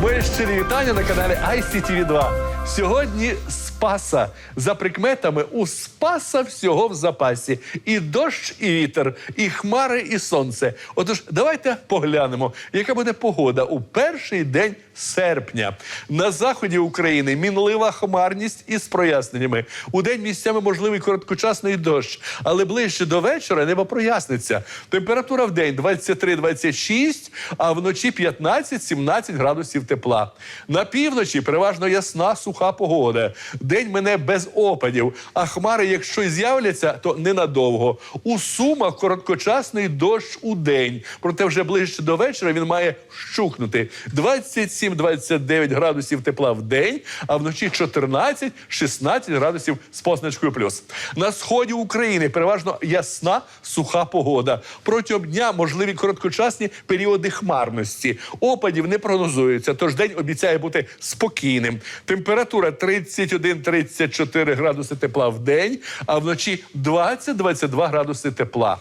Моє щирі вітання на каналі ICTV 2. Сьогодні Спаса. За прикметами у Спаса всього в запасі. І дощ, і вітер, і хмари, і сонце. Отож, давайте поглянемо, яка буде погода у перший день серпня. На заході України мінлива хмарність із проясненнями. У день місцями можливий короткочасний дощ, але ближче до вечора небо проясниться. Температура в день 23-26, а вночі 15-17 градусів тепла. На півночі переважно ясна суха погода. День мене без опадів, а хмари, якщо й з'являться, то ненадовго. У Сумах короткочасний дощ у день. Проте вже ближче до вечора він має щухнути. 27-29 градусів тепла в день, а вночі 14-16 градусів з позначкою плюс. На сході України переважно ясна суха погода. Протягом дня можливі короткочасні періоди хмарності. Опадів не прогнозується, тож день обіцяє бути спокійним. Температура 31-34 градуси тепла в день, а вночі 20-22 градуси тепла.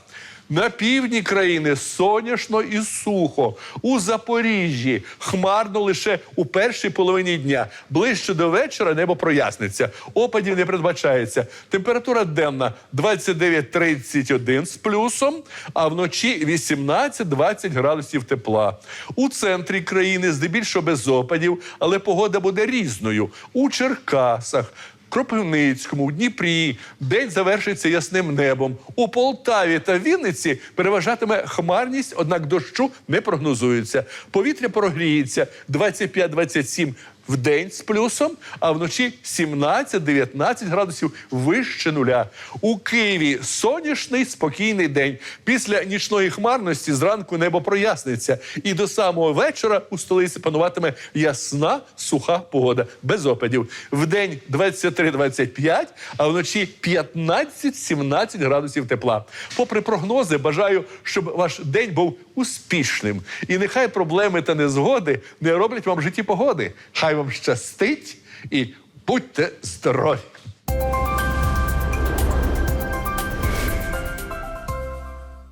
На півдні країни сонячно і сухо. У Запоріжжі хмарно лише у першій половині дня. Ближче до вечора небо проясниться. Опадів не передбачається. Температура денна 29-31 з плюсом, а вночі 18-20 градусів тепла. У центрі країни здебільшого без опадів, але погода буде різною. У Черкасах. Кропивницькому, у Дніпрі день завершиться ясним небом. У Полтаві та Вінниці переважатиме хмарність, однак дощу не прогнозується. Повітря прогріється 25-27 в день з плюсом, а вночі 17-19 градусів вище нуля. У Києві сонячний спокійний день. Після нічної хмарності зранку небо проясниться, і до самого вечора у столиці пануватиме ясна суха погода без опадів. В день 23-25, а вночі 15-17 градусів тепла. Попри прогнози, бажаю, щоб ваш день був успішним. І нехай проблеми та незгоди не роблять вам житті погоди. Хай вам щастить і будьте здорові!